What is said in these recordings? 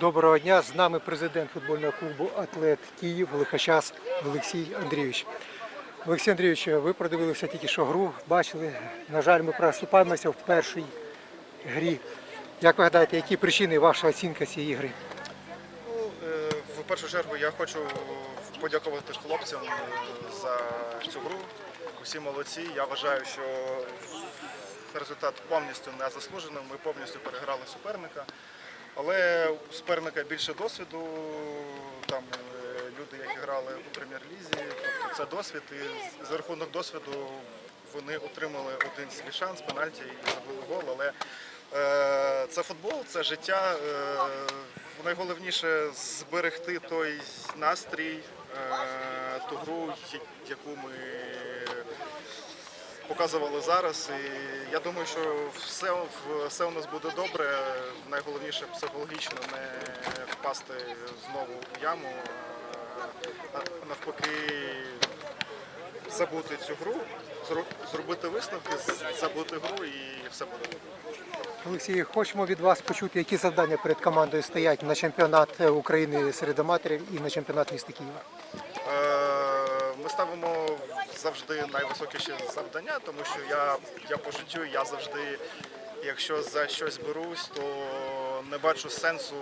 Доброго дня. З нами президент футбольного клубу Атлет Київ Лихочас Олексій Андрійович. Олексій Андрійович, ви продивилися тільки що гру, бачили. На жаль, ми проступаємося в першій грі. Як ви гадаєте, які причини ваша оцінка цієї гри? Ну, е, в першу чергу я хочу подякувати хлопцям е, за цю гру. Усі молодці. Я вважаю, що результат повністю не заслужений. Ми повністю переграли суперника. Але у суперника більше досвіду. Там е, люди, які грали у прем'єр-лізі, тобто це досвід. І за рахунок досвіду вони отримали один свій шанс, пенальті і забили гол. Але е, це футбол, це життя. Е, найголовніше зберегти той настрій, е, ту гру, яку ми показували зараз. І я думаю, що все, все у нас буде добре. Найголовніше психологічно не впасти знову в яму, а навпаки забути цю гру, зробити висновки, забути гру і все буде добре. Олексій, хочемо від вас почути, які завдання перед командою стоять на чемпіонат України серед аматорів і на чемпіонат міста Києва. Ми ставимо завжди найвисокіші завдання, тому що я, я по життю я завжди, якщо за щось берусь, то не бачу сенсу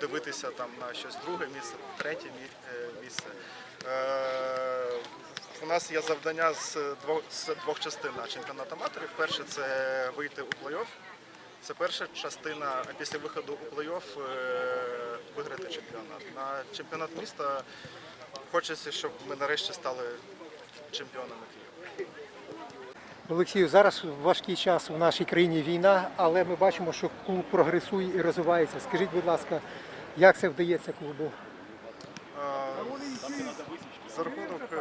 дивитися там на щось друге місце, третє е, місце. Е, У нас є завдання з двох, з двох частин на чемпіонат аматорів. Перше це вийти у плей-офф. Це перша частина, а після виходу у плей-офф е, виграти чемпіонат. На чемпіонат міста хочеться, щоб ми нарешті стали чемпіонами Києва. Олексію, зараз важкий час у нашій країні війна, але ми бачимо, що клуб прогресує і розвивається. Скажіть, будь ласка, як це вдається клубу? Е, За рахунок е,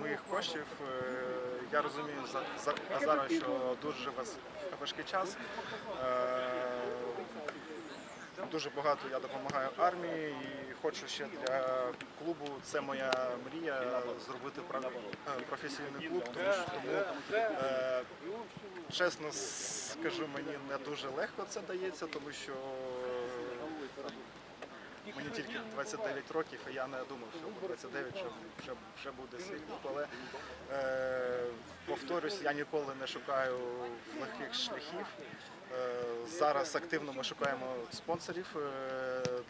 моїх коштів е, я розумію за, за, зараз, що дуже важ- важкий час. Дуже багато я допомагаю армії і хочу ще для клубу. Це моя мрія зробити е, професійний клуб, тому що тому, е, чесно скажу, мені не дуже легко це дається, тому що Мені тільки 29 років, і я не думав, що 29 що вже, вже буде свій клуб. Але е, повторюсь, я ніколи не шукаю легких шляхів. Е, зараз активно ми шукаємо спонсорів е,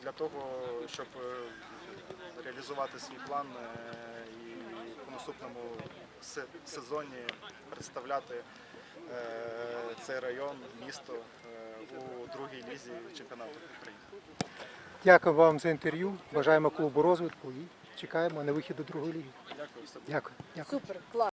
для того, щоб е, реалізувати свій план і у наступному сезоні представляти цей район, місто у другій лізі чемпіонату України. Дякую вам за інтерв'ю. Бажаємо клубу розвитку і чекаємо на вихід до другої ліги. Дякую. все Дякую. Дякую. Супер, клас.